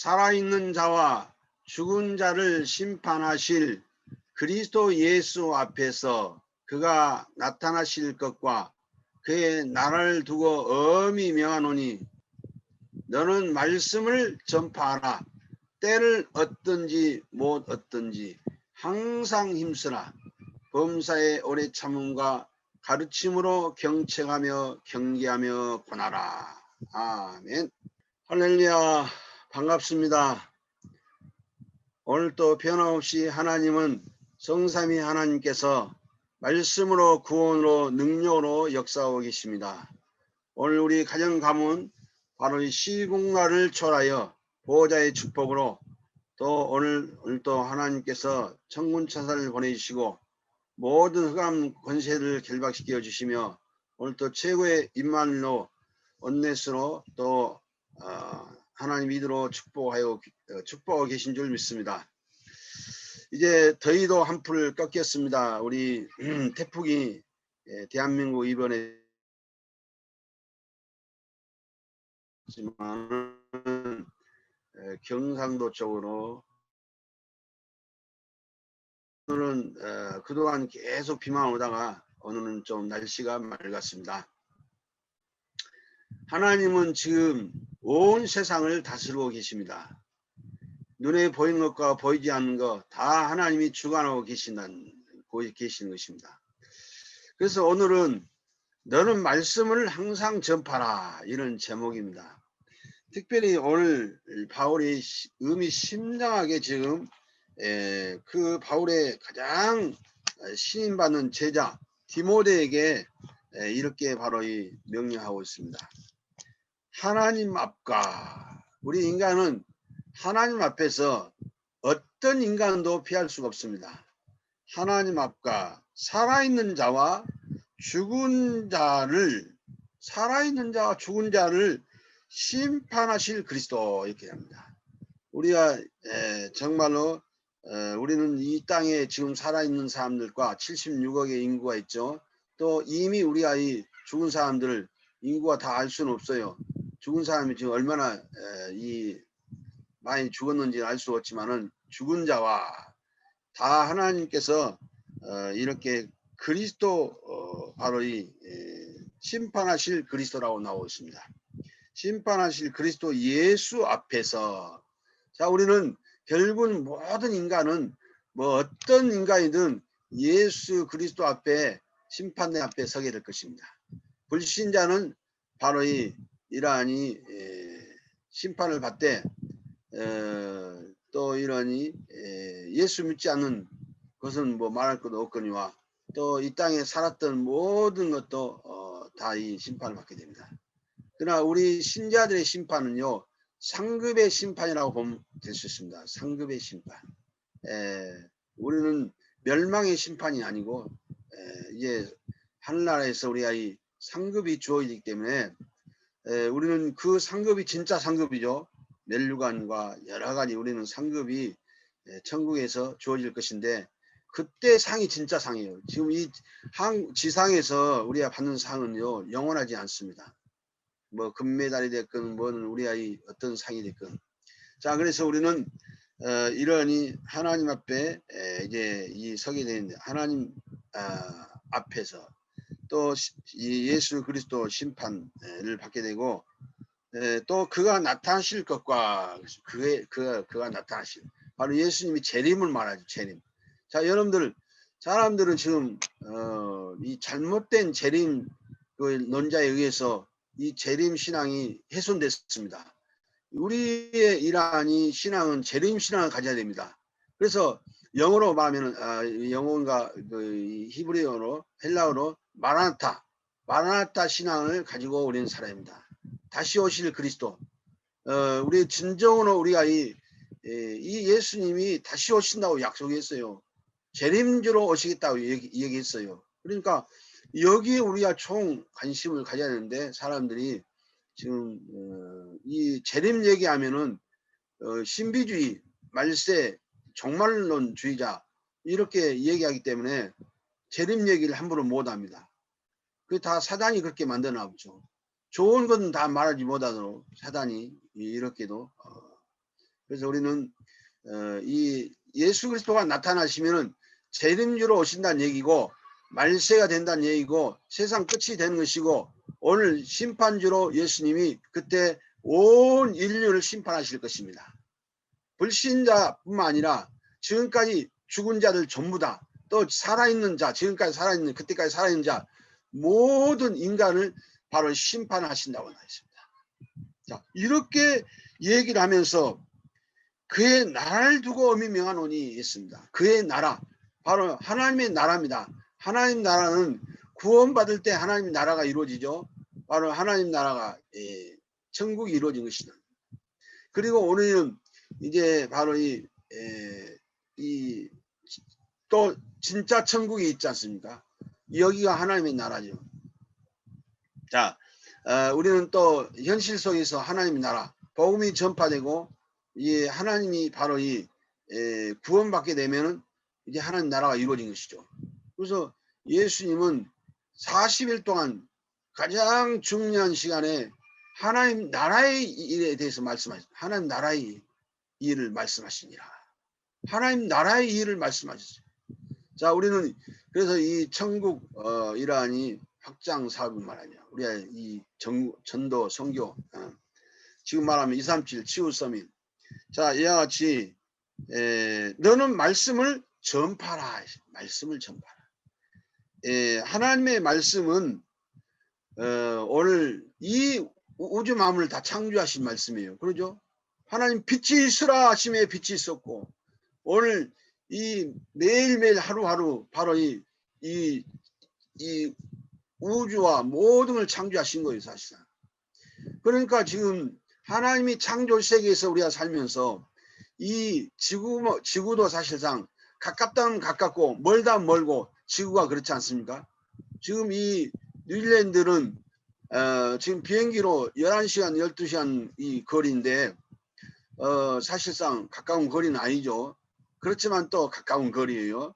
살아있는 자와 죽은 자를 심판하실 그리스도 예수 앞에서 그가 나타나실 것과 그의 나라를 두고 엄히 명하노니 너는 말씀을 전파하라. 때를 얻든지 못 얻든지 항상 힘쓰라. 범사의 오래 참음과 가르침으로 경책하며 경계하며 권하라. 아멘. 할렐루야 반갑습니다 오늘 또 변함없이 하나님은 성삼위 하나님께서 말씀으로 구원으로 능력으로 역사하고 계십니다. 오늘 우리 가정 가문 바로 이 시공날을 초하여 보호자의 축복으로 또 오늘, 오늘 또 하나님께서 천군 천사를 보내주시고 모든 흑암 권세를 결박시켜 주시며 오늘 또 최고의 임만로 원내스로 또 어, 하나님 이대로 축복하여 어, 축복하고 계신 줄 믿습니다. 이제 더위도 한풀 꺾였습니다. 우리 태풍이 예, 대한민국 이번에 예, 경상도 쪽으로 오늘은 어, 그동안 계속 비만 오다가 오늘은 좀 날씨가 맑았습니다. 하나님은 지금 온 세상을 다스리고 계십니다. 눈에 보이는 것과 보이지 않는 것 다 하나님이 주관하고 계신다는 계시는 것입니다. 그래서 오늘은 너는 말씀을 항상 전파라 이런 제목입니다. 특별히 오늘 바울이 의미 심장하게 지금 그 바울의 가장 신임받는 제자 디모데에게 이렇게 바로 이 명령하고 있습니다. 하나님 앞과 우리 인간은 하나님 앞에서 어떤 인간도 피할 수가 없습니다. 하나님 앞과 살아있는 자와 죽은 자를 살아있는 자와 죽은 자를 심판하실 그리스도 이렇게 합니다. 우리가 에, 정말로 에, 우리는 이 땅에 지금 살아있는 사람들과 76억의 인구가 있죠. 또 이미 우리가 이 죽은 사람들 인구가 다 알 수는 없어요. 죽은 사람이 지금 얼마나 에, 이 많이 죽었는지 알 수 없지만은 죽은 자와 다 하나님께서 어, 이렇게 그리스도 어, 바로 이 에, 심판하실 그리스도라고 나오고 있습니다. 심판하실 그리스도 예수 앞에서 자 우리는 결국은 모든 인간은 뭐 어떤 인간이든 예수 그리스도 앞에 심판대 앞에 서게 될 것입니다. 불신자는 바로 이 이러하니 심판을 받되 에, 또 이러니 에, 예수 믿지 않는 것은 뭐 말할 것도 없거니와 또 이 땅에 살았던 모든 것도 어, 다이 심판을 받게 됩니다. 그러나 우리 신자들의 심판은요 상급의 심판이라고 보면 될 수 있습니다. 상급의 심판. 에, 우리는 멸망의 심판이 아니고 에, 이제 하늘나라에서 우리가 이 상급이 주어지기 때문에 에, 우리는 그 상급이 진짜 상급이죠. 멸류관과 여러 가지 우리는 상급이 천국에서 주어질 것인데 그때 상이 진짜 상이에요. 지금 이 항, 지상에서 우리가 받는 상은요 영원하지 않습니다. 뭐 금메달이 됐건 뭐는 우리가 이 어떤 상이 됐건 자 그래서 우리는 어, 이러니 하나님 앞에 에, 이제 이 서게 되는데 하나님 아, 앞에서 또 예수 그리스도 심판을 받게 되고 에, 또 그가 나타나실 것과 그의 그가 그가 나타나실 바로 예수님이 재림을 말하죠 재림. 자 여러분들 사람들은 지금 어, 이 잘못된 재림 그 논자에 의해서 이 재림 신앙이 훼손됐습니다. 우리의 이러한 신앙은 재림 신앙을 가져야 됩니다. 그래서 영어로 말하면 아, 영어인가 그 히브리어로 헬라어로 마라나타 마라나타 신앙을 가지고 우리는 살아야 다시 오실 그리스도 어, 우리 진정으로 우리가 이, 이 예수님이 다시 오신다고 약속했어요. 재림주로 오시겠다고 얘기, 얘기했어요. 그러니까 여기에 우리가 총 관심을 가져야 되는데 사람들이 지금 어, 이 재림 얘기하면은 어, 신비주의, 말세, 종말론주의자 이렇게 얘기하기 때문에 재림 얘기를 함부로 못합니다. 그다 사단이 그렇게 만들어 놨죠. 좋은 건 다 말하지 못하도록 사단이 이렇게도 어, 그래서 우리는 어, 이 예수 그리스도가 나타나시면은 재림주로 오신다는 얘기고 말세가 된다는 얘기고 세상 끝이 되는 것이고 오늘 심판주로 예수님이 그때 온 인류를 심판하실 것입니다. 불신자뿐만 아니라 지금까지 죽은 자들 전부 다 또 살아있는 자 지금까지 살아있는 그때까지 살아있는 자 모든 인간을 바로 심판하신다고 나있습니다. 자 이렇게 얘기를 하면서 그의 나라를 두고 어미 명하노니 했습니다. 그의 나라 바로 하나님의 나라입니다. 하나님 나라는 구원받을 때 하나님 나라가 이루어지죠. 바로 하나님 나라가 예, 천국이 이루어진 것이다. 그리고 오늘은 이제 바로 이, 에, 이, 또 진짜 천국이 있지 않습니까? 여기가 하나님의 나라죠. 자, 어, 우리는 또 현실 속에서 하나님의 나라, 복음이 전파되고, 이 하나님이 바로 이 에, 구원받게 되면은 이제 하나님 나라가 이루어진 것이죠. 그래서 예수님은 40일 동안 가장 중요한 시간에 하나님 나라의 일에 대해서 말씀하셨어요. 하나님 나라의 일 을 말씀하시니라. 하나님 나라의 일을 말씀하셨어요. 자, 우리는 그래서 이 천국 어, 이러한이 확장 사업을 말하냐. 우리가 이 정, 전도 성교 어, 지금 말하면 237 치유 서민. 자, 이와 같이 에, 너는 말씀을 전파라. 말씀을 전파라. 에, 하나님의 말씀은 어, 오늘 이 우주 만물을 다 창조하신 말씀이에요. 그러죠? 하나님 빛이 있으라 하심에 빛이 있었고 오늘 이 매일매일 하루하루 바로 이, 이, 이 우주와 모든 걸 창조하신 거예요, 사실상. 그러니까 지금 하나님이 창조 세계에서 우리가 살면서 이 지구, 지구도 사실상 가깝다면 가깝고 멀다 멀고 지구가 그렇지 않습니까? 지금 이 뉴질랜드는 어, 지금 비행기로 11시간, 12시간 이 거리인데 어, 사실상 가까운 거리는 아니죠. 그렇지만 또 가까운 거리예요.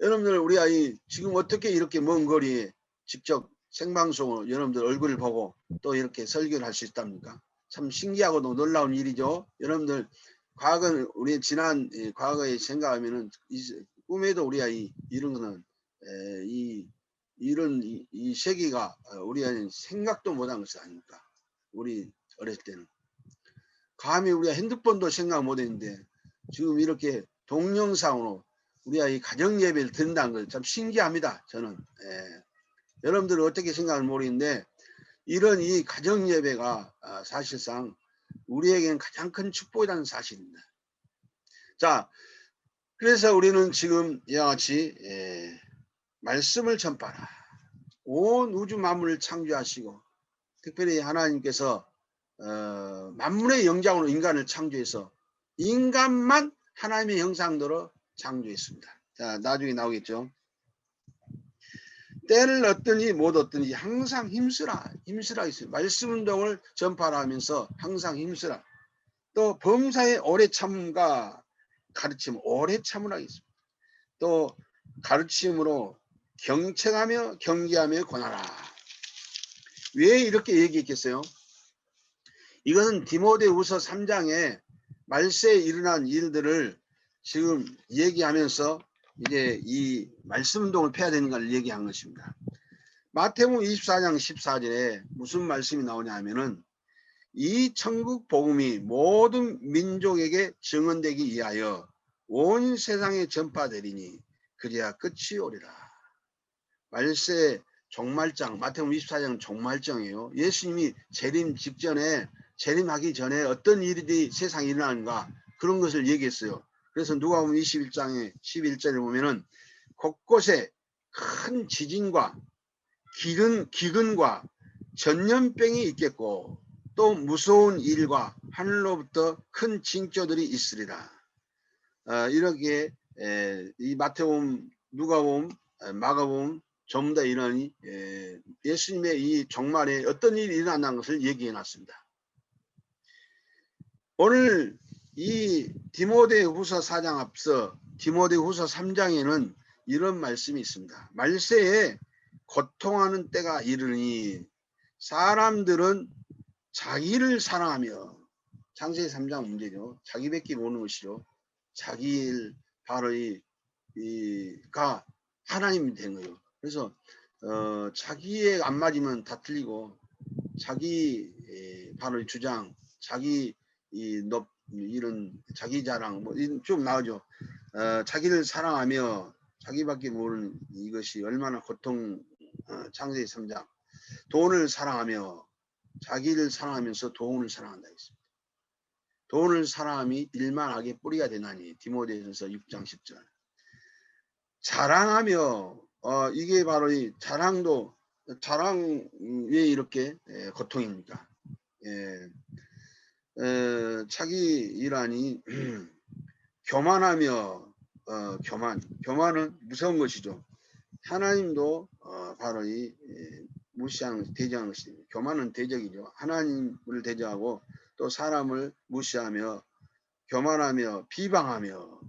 여러분들 우리가 이 지금 어떻게 이렇게 먼 거리에 직접 생방송으로 여러분들 얼굴을 보고 또 이렇게 설교를 할 수 있답니까? 참 신기하고도 놀라운 일이죠. 여러분들 과거 우리 지난 예, 과거에 생각하면은 이, 꿈에도 우리가 이, 이런 거는 에, 이 이런 이, 이 세계가 어, 우리가 생각도 못한 것이 아닙니까? 우리 어렸을 때는 감히 우리가 핸드폰도 생각 못했는데 지금 이렇게 동영상으로 우리가 이 가정 예배를 드린다는 것참 신기합니다. 저는 예. 여러분들은 어떻게 생각하는 모르겠는데 이런 이 가정 예배가 아, 사실상 우리에게는 가장 큰 축복이라는 사실입니다. 자, 그래서 우리는 지금 이와 같이 예, 말씀을 전파라. 온 우주 만물을 창조하시고 특별히 하나님께서 어, 만물의 영장으로 인간을 창조해서 인간만 하나님의 형상대로 창조했습니다. 자, 나중에 나오겠죠. 때를 얻든지 못 얻든지 항상 힘쓰라. 힘쓰라 있어요. 말씀 운동을 전파라 하면서 항상 힘쓰라. 또 범사에 오래 참과 가르침 오래 참으라 있습니다. 또 가르침으로 경청하며 경계하며 권하라. 왜 이렇게 얘기했겠어요? 이것은 디모데후서 3장에 말세에 일어난 일들을 지금 얘기하면서 이제 이 말씀 운동을 펴야 되는 걸 얘기한 것입니다. 마태복음 24장 14절에 무슨 말씀이 나오냐 하면은 이 천국 복음이 모든 민족에게 증언되기 위하여 온 세상에 전파되리니 그래야 끝이 오리라. 말세 종말장 마태복음 24장 종말장이에요. 예수님이 재림 직전에 재림하기 전에 어떤 일이 세상에 일어나는가 그런 것을 얘기했어요. 그래서 누가 보면 21장에 11절에 보면은 곳곳에 큰 지진과 기근, 기근과 전염병이 있겠고 또 무서운 일과 하늘로부터 큰 징조들이 있으리라. 어, 이렇게 에, 이 마태복음, 누가복음, 마가복음 전부 다 이러니 에, 예수님의 이 종말에 어떤 일이 일어난다는 것을 얘기해 놨습니다. 오늘 이 디모데 후서 4장 앞서 디모데 후서 3장에는 이런 말씀이 있습니다. 말세에 고통하는 때가 이르니 사람들은 자기를 사랑하며 창세기 3장 문제죠. 자기밖에 모르는 것이죠. 자기 일 바로 이, 이가 하나님이 된 거예요. 그래서 어, 자기의 안 맞으면 다 틀리고 자기 에, 바로 이 주장, 자기 이 넙, 이런 자기 자랑 뭐좀 나오죠. 어, 자기를 사랑하며 자기밖에 모르는 이것이 얼마나 고통 어, 창세기 3장 돈을 사랑하며 자기를 사랑하면서 돈을 사랑한다 했습니다. 돈을 사랑함이 일만 악의 뿌리가 되나니 디모데전서 6장 10절 자랑하며 어, 이게 바로 이 자랑도 자랑 왜 이렇게 예, 고통입니까? 예, 에, 자기 일하니 교만하며 어, 교만 교만은 무서운 것이죠. 하나님도 어, 바로 이 예, 무시하는 것, 대적하는 것입니다. 교만은 대적이죠. 하나님을 대적하고 또 사람을 무시하며 교만하며 비방하며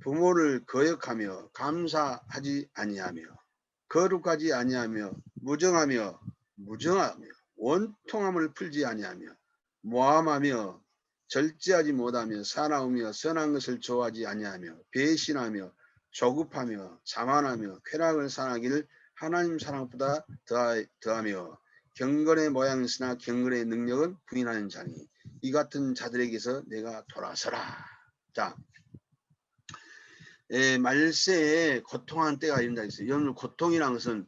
부모를 거역하며 감사하지 아니하며 거룩하지 아니하며 무정하며 무정하며 원통함을 풀지 아니하며 모함하며 절제하지 못하며 사나우며 선한 것을 좋아하지 아니하며 배신하며 조급하며 자만하며 쾌락을 사랑하기를 하나님 사랑보다 더하, 더하며 경건의 모양이 있으나 경건의 능력은 부인하는 자니 이 같은 자들에게서 내가 돌아서라. 자, 에, 말세에 고통한 때가 이른다 했어요. 여러분 고통이라는 것은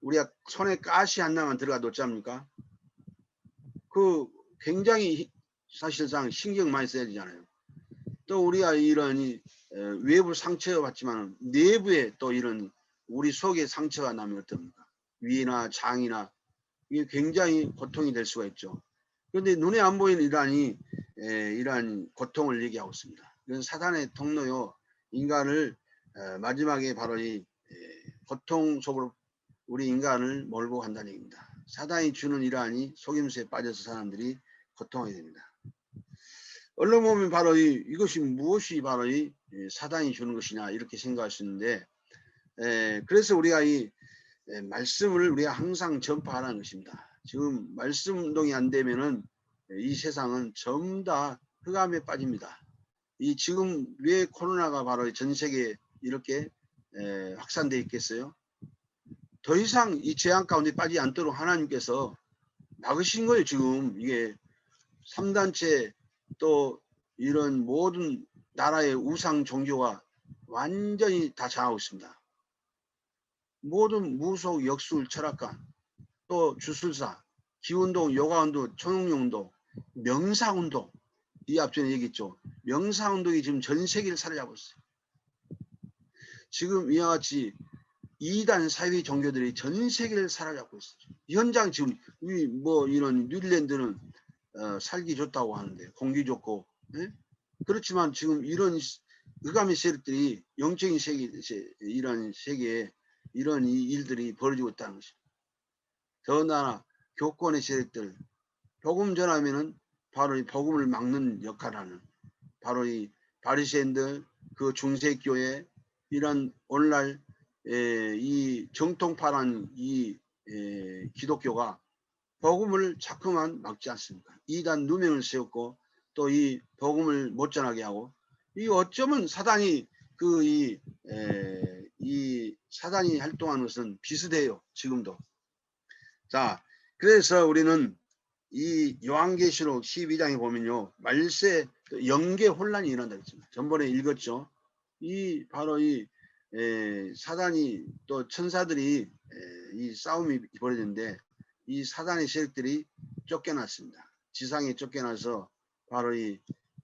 우리가 손에 가시 한 나만 들어가도 어쩝니까? 그 굉장히 사실상 신경 많이 써야 되잖아요. 또 우리가 이런 외부 상처 받지만 내부에 또 이런 우리 속에 상처가 나면 어떻습니까? 위나 장이나 이게 굉장히 고통이 될 수가 있죠. 그런데 눈에 안 보이는 이러한 에, 이러한 고통을 얘기하고 있습니다. 이건 사단의 통로요. 인간을 에, 마지막에 바로 이 에, 고통 속으로 우리 인간을 몰고 간다는 얘기입니다. 사단이 주는 이러한 속임수에 빠져서 사람들이 고통하게 됩니다. 언론 보면 바로 이, 이것이 무엇이 바로 이 사단이 주는 것이냐 이렇게 생각할 수 있는데 에, 그래서 우리가 이 에, 말씀을 우리가 항상 전파하라는 것입니다. 지금 말씀 운동이 안 되면은 이 세상은 전부 다 흑암에 빠집니다. 이 지금 왜 코로나가 바로 전 세계에 이렇게 에, 확산돼 있겠어요? 더 이상 이 재앙 가운데 빠지지 않도록 하나님께서 막으신 거예요. 지금 이게 3단체 또 이런 모든 나라의 우상 종교가 완전히 다 장하고 있습니다. 모든 무속, 역술, 철학관, 또 주술사, 기운동, 요가운동, 초능운동, 명사운동, 이 앞전에 얘기했죠. 명사운동이 지금 전 세계를 사로잡고 있어요. 지금 이와 같이 이단 사회 종교들이 전 세계를 사로잡고 있어요. 현장 지금 이뭐 이런 뉴질랜드는 어, 살기 좋다고 하는데 공기 좋고 예? 그렇지만 지금 이런 의감의 세력들이 영적인 세계 이런 세계에 이런 이 일들이 벌어지고 있다는 것입니다. 더나 교권의 세력들 복음 전하면은 바로 이 복음을 막는 역할하는 바로 이 바리새인들 그 중세 교회 이런 오늘날 에, 이 정통파란 이 에, 기독교가 복음을 자꾸만 막지 않습니까? 이단 누명을 세웠고 또 이 복음을 못 전하게 하고 이 어쩌면 사단이 그 이 이 사단이 활동하는 것은 비슷해요. 지금도. 자, 그래서 우리는 이 요한계시록 12장에 보면요. 말세 영계 혼란이 일어난다 했습니다. 전번에 읽었죠. 이 바로 이 에, 사단이 또 천사들이 에, 이 싸움이 벌어졌는데 이 사단의 세력들이 쫓겨났습니다. 지상에 쫓겨나서 바로 이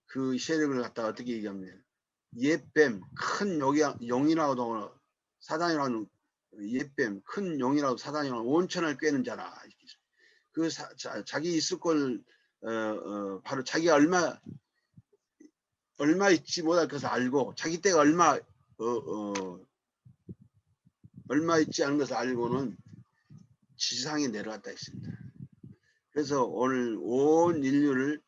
그 세력을 갖다가 어떻게 얘기합니까? 옛뱀 큰 용이, 용이라고도 사단이라는 옛뱀 큰 용이라고 사단이라는 원천을 꿰는 자라 그 사, 자, 기 있을 걸 어, 어, 바로 자기가 얼마 얼마 있지 못할 것을 알고 자기 때가 얼마 어, 어, 얼마 있지 않은 것을 알고는 지상에 내려갔다 했습니다. 그래서 오늘 온 인류를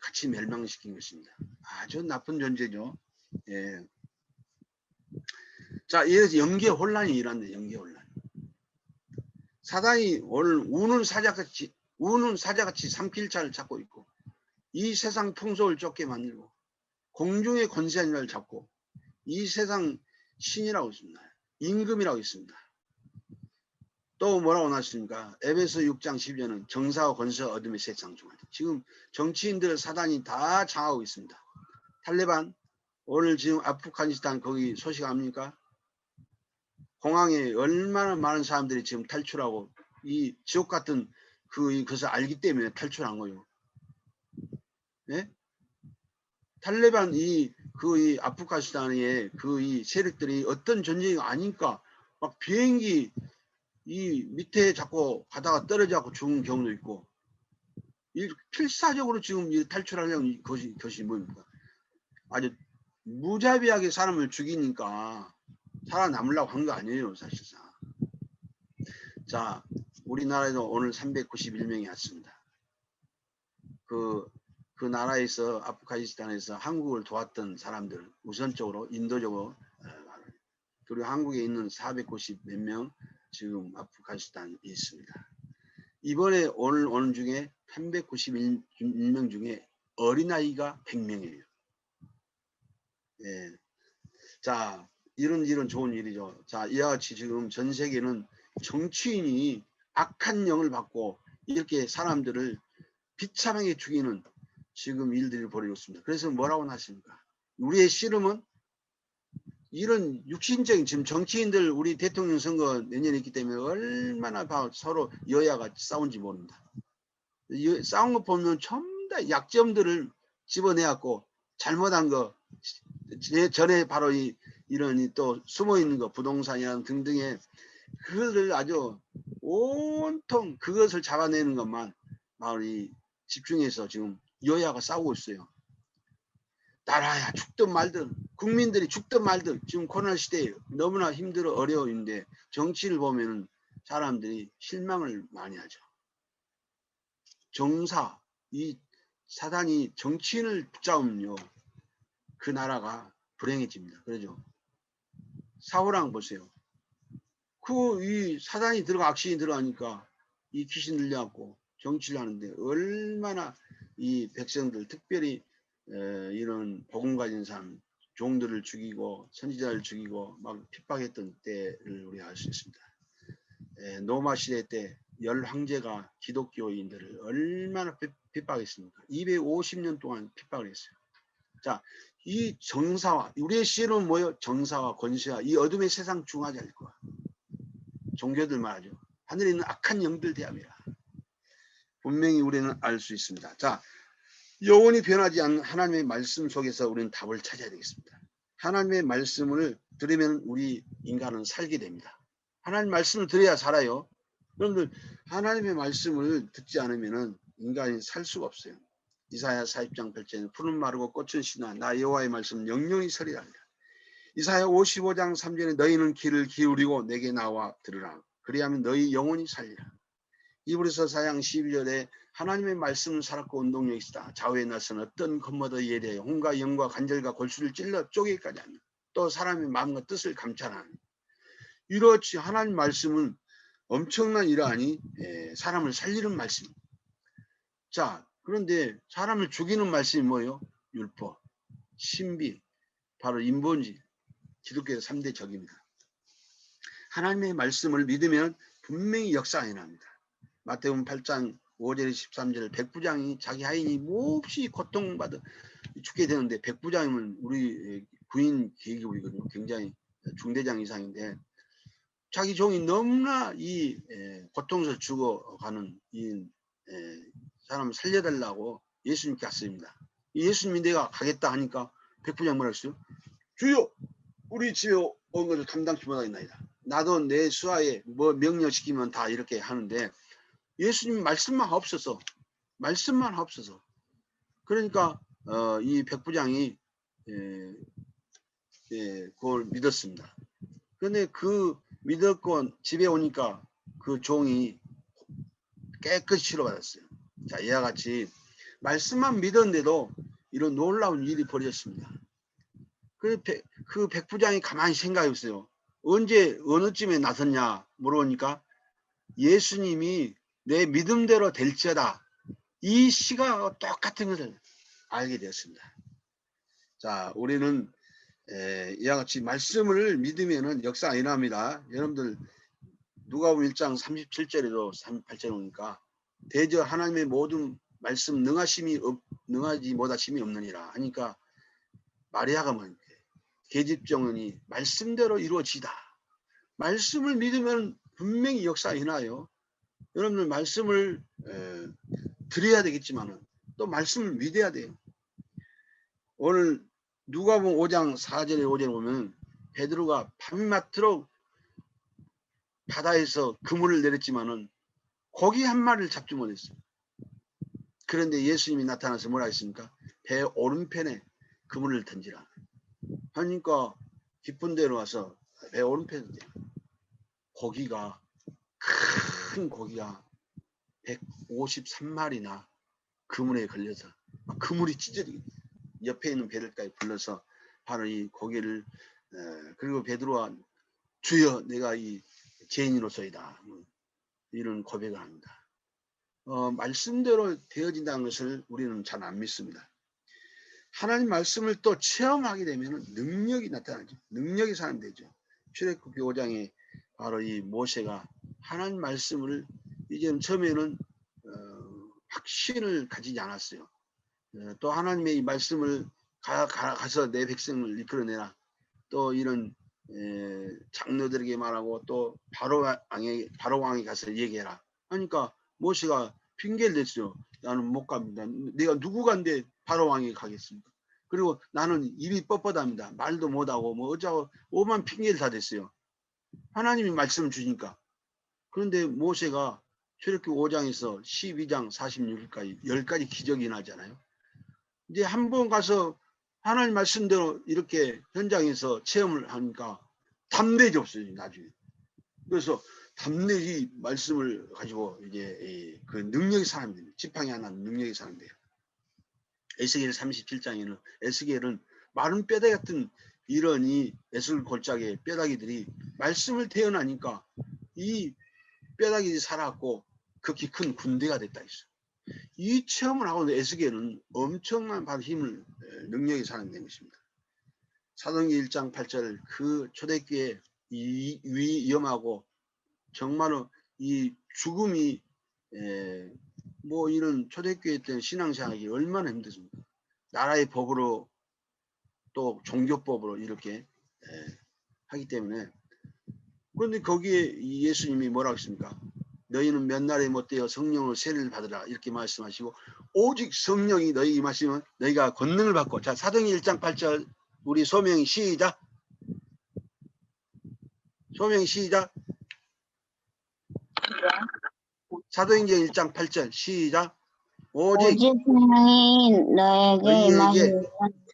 같이 멸망시킨 것입니다. 아주 나쁜 존재죠. 예. 자, 이래서 연계 혼란이 일어났네, 연계 혼란. 사단이 오늘 우는 사자같이, 우는 사자같이 삼킬자를 찾고 있고, 이 세상 풍속을 쫓게 만들고 공중의 권세한 을 잡고 이 세상 신이라고 있습니다. 임금이라고 있습니다. 또 뭐라고 나왔습니까? 에베소 6장 12절은 정사와 권세와 어둠의 세상 중에 지금 정치인들 사단이 다 장하고 있습니다. 탈레반 오늘 지금 아프가니스탄 거기 소식 압니까? 공항에 얼마나 많은 사람들이 지금 탈출하고 이 지옥 같은 그 그것을 알기 때문에 탈출한 거예요. 예? 탈레반 이 그 이 아프가니스탄의 그 이 세력들이 어떤 전쟁이 아니까 막 비행기 이 밑에 자꾸 가다가 떨어져갖고 죽은 경우도 있고 이 필사적으로 지금 이 탈출하려는 것이 것이 뭡니까? 아주 무자비하게 사람을 죽이니까 살아남으려고 한 거 아니에요 사실상. 자 우리나라에도 오늘 391명이 왔습니다. 그, 그 나라에서 아프가니스탄에서 한국을 도왔던 사람들 우선적으로 인도적으로 어, 그리고 한국에 있는 490 몇 명 지금 아프가니스탄에 있습니다. 이번에 오늘 오는 중에 391명 중에 어린아이가 100명이에요. 예. 자, 이런 일은 좋은 일이죠. 자, 이와 같이 지금 전 세계는 정치인이 악한 영을 받고 이렇게 사람들을 비참하게 죽이는 지금 일들이 벌어지고 있습니다. 그래서 뭐라고 나십니까? 우리의 씨름은 이런 육신적인 지금 정치인들 우리 대통령 선거 내년에 있기 때문에 얼마나 봐- 서로 여야가 싸운지 모릅니다. 이- 싸운 거 보면 전부 다 약점들을 집어내갖고 잘못한 거 제- 전에 바로 이 이런 이또 숨어 있는 거 부동산이나 등등의 그것을 아주 온통 그것을 잡아내는 것만 마을이 집중해서 지금 여야가 싸우고 있어요. 나라야 죽든 말든 국민들이 죽든 말든 지금 코로나 시대에 너무나 힘들어 어려운데 정치를 보면은 사람들이 실망을 많이 하죠. 정사 이 사단이 정치인을 붙잡으면요 그 나라가 불행해집니다. 그러죠. 사호랑 보세요. 그 이 사단이 들어가 악신이 들어가니까 이 귀신 들려갖고 정치를 하는데 얼마나 이 백성들 특별히 에, 이런 복음 가진 사람 종들을 죽이고 선지자를 죽이고 막 핍박했던 때를 우리가 알 수 있습니다. 에, 노마 시대 때 열 황제가 기독교인들을 얼마나 핍- 핍박했습니까? 250년 동안 핍박을 했어요. 자, 이 정사와 우리의 씨는 뭐요? 정사와 권세와 이 어둠의 세상 거야. 종교들 말하죠. 하늘에 있는 악한 영들 대함이라. 분명히 우리는 알 수 있습니다. 자, 영원히 변하지 않는 하나님의 말씀 속에서 우리는 답을 찾아야 되겠습니다. 하나님의 말씀을 들으면 우리 인간은 살게 됩니다. 하나님 말씀을 들어야 살아요. 여러분들 하나님의 말씀을 듣지 않으면 인간이 살 수가 없어요. 이사야 40장 8절에 푸른 마르고 꽃은 시나 나 여호와의 말씀 영영이 서리라. 이사야 55장 3절에 너희는 귀를 기울이고 내게 나와 들으라. 그리하면 너희 영혼이 살리라. 이브리서 4장 12절에 하나님의 말씀은 살았고 운동력이 있다. 좌우에 나선 어떤 건모더에 대해 홍과 영과 관절과 골수를 찔러 쪼개기까지 하는 또 사람의 마음과 뜻을 감찰하는 이렇지 하나님 말씀은 엄청난 이러하니 에, 사람을 살리는 말씀. 자 그런데 사람을 죽이는 말씀이 뭐예요? 율법, 신비, 바로 인본주의, 기독교의 3대 적입니다. 하나님의 말씀을 믿으면 분명히 역사가 일어납니다. 마태복음 8장 5절 13절 백부장이 자기 하인이 몹시 고통받아 죽게 되는데 백부장이면 우리 구인 계급이거든요. 굉장히 중대장 이상인데 자기 종이 너무나 이 에, 고통에서 죽어가는 이 에, 사람을 살려달라고 예수님께 갔습니다. 이 예수님이 내가 가겠다 하니까 백부장 뭐라 했어요? 주여 우리 집에 온 것을 감당치 못하겠나이다. 나도 내 수하에 뭐 명령시키면 다 이렇게 하는데 예수님 말씀만 없어서 말씀만 없어서 그러니까 어, 이 백부장이 예, 예, 그걸 믿었습니다. 그런데 그 믿었고 집에 오니까 그 종이 깨끗이 치료받았어요. 자 이와 같이 말씀만 믿었는데도 이런 놀라운 일이 벌어졌습니다. 그, 백, 그 백부장이 가만히 생각해 보세요. 언제 어느쯤에 나섰냐 물어보니까 예수님이 내 믿음대로 될지어다 이 시가 똑같은 것을 알게 되었습니다. 자, 우리는 에, 이와 같이 말씀을 믿으면은 역사가 일어납니다. 여러분들 누가복음 1장 37절에도 38절에 오니까 대저 하나님의 모든 말씀 능하심이 없, 능하지 못하심이 없느니라 하니까 마리아가 뭐 계집정언이 말씀대로 이루어지다. 말씀을 믿으면 분명히 역사가 일어나요. 여러분들 말씀을 에, 드려야 되겠지만은 또 말씀을 믿어야 돼요. 오늘 누가복음 5장 4절에 5절에 보면 베드로가 밤낮도록 바다에서 그물을 내렸지만은 고기 한 마리를 잡지 못했어요. 그런데 예수님이 나타나서 뭐라 했습니까? 배 오른편에 그물을 던지라. 하니까 기쁜 데로 와서 배 오른편에 고기가 큰 고기가 153마리나 그물에 걸려서 막 그물이 찢어지게 옆에 있는 배들까지 불러서 바로 이 고기를 에, 그리고 베드로와 주여 내가 이 죄인으로서이다 뭐 이런 고백을 합니다. 어, 말씀대로 되어진다는 것을 우리는 잘 안 믿습니다. 하나님 말씀을 또 체험하게 되면 능력이 나타나죠. 능력이 사람되죠. 출애굽기 5장에 바로 이 모세가 하나님 말씀을 이제는 처음에는 어, 확신을 가지지 않았어요. 어, 또 하나님의 이 말씀을 가, 가, 가 서 내 백성을 이끌어내라. 또 이런 에, 장로들에게 말하고 또 바로 왕에 바로 왕에 가서 얘기해라. 하니까 모세가 핑계를 댔어요. 나는 못 갑니다. 내가 누구 간데 바로 왕에 가겠습니까? 그리고 나는 입이 뻣뻣합니다. 말도 못하고 뭐 어쩌고 오만 핑계를 다 댔어요. 하나님이 말씀을 주니까. 그런데 모세가 출애굽기 5장에서 12장 46일까지 10가지 기적이 나잖아요. 이제 한 번 가서 하나님 말씀대로 이렇게 현장에서 체험을 하니까 담대지 없어요 나중에. 그래서 담대히 말씀을 가지고 이제 그 능력의 사람들, 지팡이 하나 능력의 사람들. 에스겔 37장에는 에스겔은 마른 뼈다귀 같은 이런 이 에스겔 골짜기의 뼈다귀들이 말씀을 태어나니까 이 뼈다귀들이 살아왔고 극히 큰 군대가 됐다 했어. 이 체험을 하고 에스겔은 엄청난 바로 힘을 능력이 사람된 것입니다. 사도행전 1장 8절 그이 위험하고 정말로 이 죽음이 에, 뭐 이런 초대교회 때 신앙생활이 얼마나 힘들습니까? 나라의 법으로 또 종교법으로 이렇게 에, 하기 때문에 그런데 거기에 예수님이 뭐라고 했습니까? 너희는 몇 날에 못되어 성령으로 세례를 받으라. 이렇게 말씀하시고 오직 성령이 너희 임하시면 너희가 권능을 받고 자 사도행 1장 8절 우리 소명이 시작. 소명이 시작. 사도행전 1장 8절 시작. 오직 오직 성령이 너에게 임하시면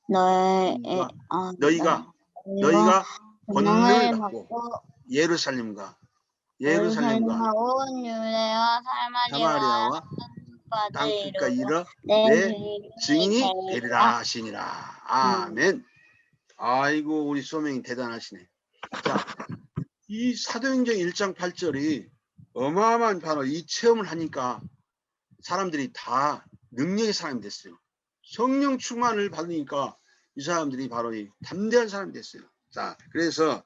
어, 너희가 너희가 너희가 권능을 받고 예루살렘과 예루살렘과 온 유대와 사마리아와 땅끝까지 이르러 이르러 내내 증인이 되리라. 하시니라. 아멘. 아이고 우리 소명이 대단하시네. 자 이 사도행전 1장 8절이 어마어마한 바로 이 체험을 하니까 사람들이 다 능력의 사람이 됐어요. 성령 충만을 받으니까 이 사람들이 바로 이 담대한 사람이 됐어요. 자 그래서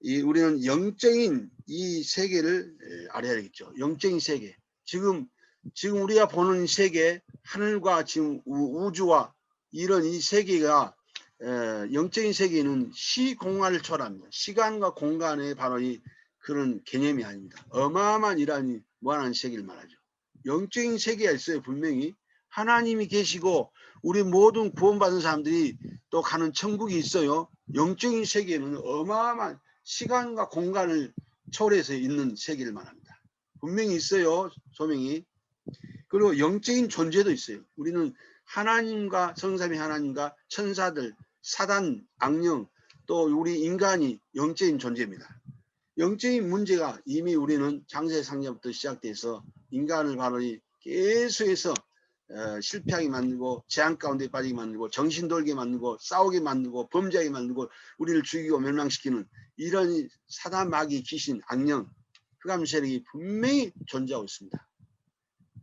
이 우리는 영적인 이 세계를 에, 알아야 되겠죠 영적인 세계 지금 지금 우리가 보는 세계 하늘과 지금 우- 우주와 이런 이 세계가 에, 영적인 세계는 시공간을 초월합니다. 시간과 공간의 바로 이 그런 개념이 아닙니다. 어마어마한 이란이 무한한 세계를 말하죠. 영적인 세계가 있어요. 분명히 하나님이 계시고 우리 모든 구원받은 사람들이 또 가는 천국이 있어요. 영적인 세계는 어마어마한 시간과 공간을 초월해서 있는 세계를 말합니다. 분명히 있어요. 소명이. 그리고 영적인 존재도 있어요. 우리는 하나님과 성삼위 하나님과 천사들, 사단, 악령, 또 우리 인간이 영적인 존재입니다. 영적인 문제가 이미 우리는 장세 상자부터 시작돼서 인간을 바로 이 계속해서 어, 실패하게 만들고 재앙 가운데 빠지게 만들고 정신 돌게 만들고 싸우게 만들고 범죄하게 만들고 우리를 죽이고 멸망시키는 이런 이 사단 마귀 귀신 악령 흑암 세력이 분명히 존재하고 있습니다.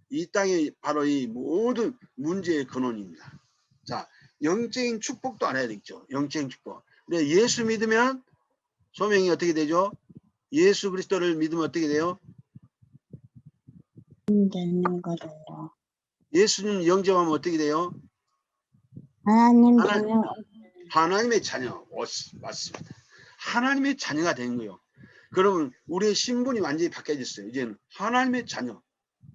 이 땅이 바로 이 모든 문제의 근원입니다. 자, 영적인 축복도 알아야 되겠죠. 영적인 축복. 근데 예수 믿으면 소명이 어떻게 되죠? 예수 그리스도를 믿으면 어떻게 돼요? 되는 거예요. 예수님 영접하면 어떻게 돼요? 하나님 하나- 하나님의 자녀. 오, 맞습니다. 하나님의 자녀가 된 거예요. 그러면 우리의 신분이 완전히 바뀌어졌어요. 이제는 하나님의 자녀.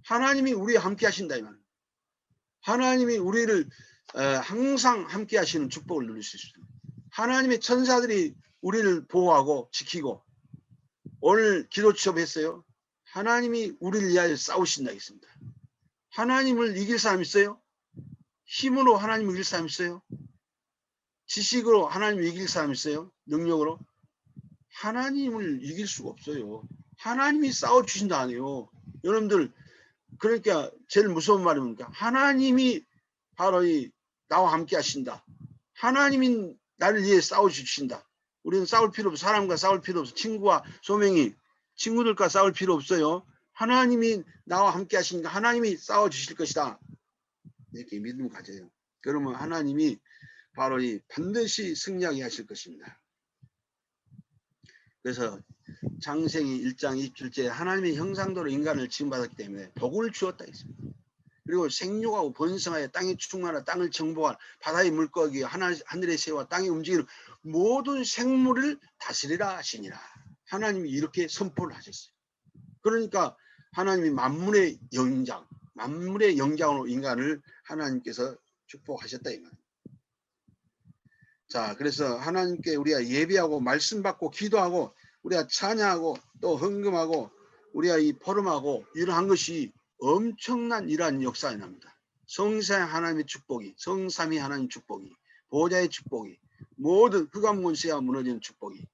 하나님이 우리와 함께 하신다 이 말. 하나님이 우리를 어, 항상 함께 하시는 축복을 누릴 수 있습니다. 하나님의 천사들이 우리를 보호하고 지키고 오늘 기도 취업했어요. 하나님이 우리를 위하여 싸우신다 했습니다. 하나님을 이길 사람 있어요? 힘으로 하나님을 이길 사람 있어요? 지식으로 하나님을 이길 사람 있어요? 능력으로? 하나님을 이길 수가 없어요. 하나님이 싸워 주신다 아니에요. 여러분들 그러니까 제일 무서운 말이 뭡니까? 하나님이 바로 이 나와 함께 하신다. 하나님이 나를 위해 싸워 주신다. 우리는 싸울 필요 없어. 사람과 싸울 필요 없어. 친구와 소명이 친구들과 싸울 필요 없어요. 하나님이 나와 함께 하시니까 하나님이 싸워 주실 것이다. 이렇게 믿음 가져요. 그러면 하나님이 바로 이 반드시 승리하게 하실 것입니다. 그래서 창세기 1장 27절에 하나님의 형상대로 인간을 지음받았기 때문에 복을 주었다 했습니다. 그리고 생육하고 번성하여 땅에 충만하 땅을 정복할 바다의 물고기 하늘의 새와 땅에 움직이는 모든 생물을 다스리라 하시니라. 하나님이 이렇게 선포를 하셨어요. 그러니까 하나님이 만물의 영장, 만물의 영장으로 인간을 하나님께서 축복하셨다 이 말. 자, 그래서 하나님께 우리가 예배하고 말씀 받고 기도하고 우리가 찬양하고 또 헌금하고 우리가 이 포럼하고 이러한 것이 엄청난 이러한 역사에 납니다. 성사 하나님의 축복이, 성삼위 하나님 축복이, 보좌의 축복이, 모든 흑암 권세가 무너지는 축복이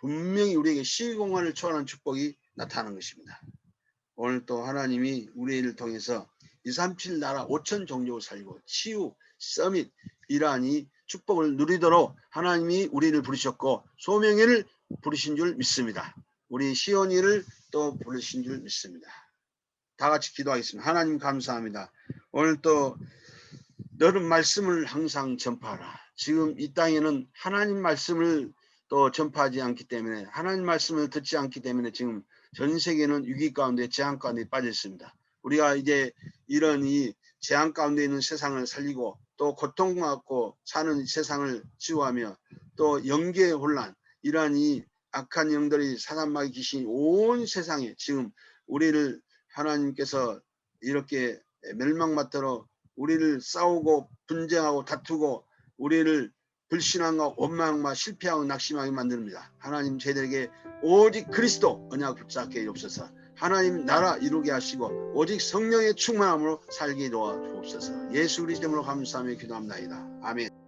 분명히 우리에게 시공간을 초월하는 축복이 나타나는 것입니다. 오늘 또 하나님이 우리를 통해서 237 나라 5천 종족을 살리고 치유, 서밋 이러한 이 축복을 누리도록 하나님이 우리를 부르셨고 소명회를 부르신 줄 믿습니다. 우리 시온이를 또 부르신 줄 믿습니다. 다 같이 기도하겠습니다. 하나님 감사합니다. 오늘 또 너는 말씀을 항상 전파하라. 지금 이 땅에는 하나님 말씀을 또 전파하지 않기 때문에 하나님 말씀을 듣지 않기 때문에 지금 전 세계는 위기 가운데 재앙 가운데 빠져 있습니다. 우리가 이제 이런 이 재앙 가운데 있는 세상을 살리고 또 고통받고 사는 세상을 치유하며 또 영계의 혼란 이러한 이 악한 영들이 사단마귀 귀신이 온 세상에 지금 우리를 하나님께서 이렇게 멸망받도록 우리를 싸우고 분쟁하고 다투고 우리를 불신앙과 원망과 실패하고 낙심하게 만듭니다. 하나님 저희들에게 오직 그리스도 언약 붙잡게 없어서 하나님 나라 이루게 하시고 오직 성령의 충만함으로 살게 도와 주옵소서. 예수 그리스도로 감사하며 기도합니다. 아멘.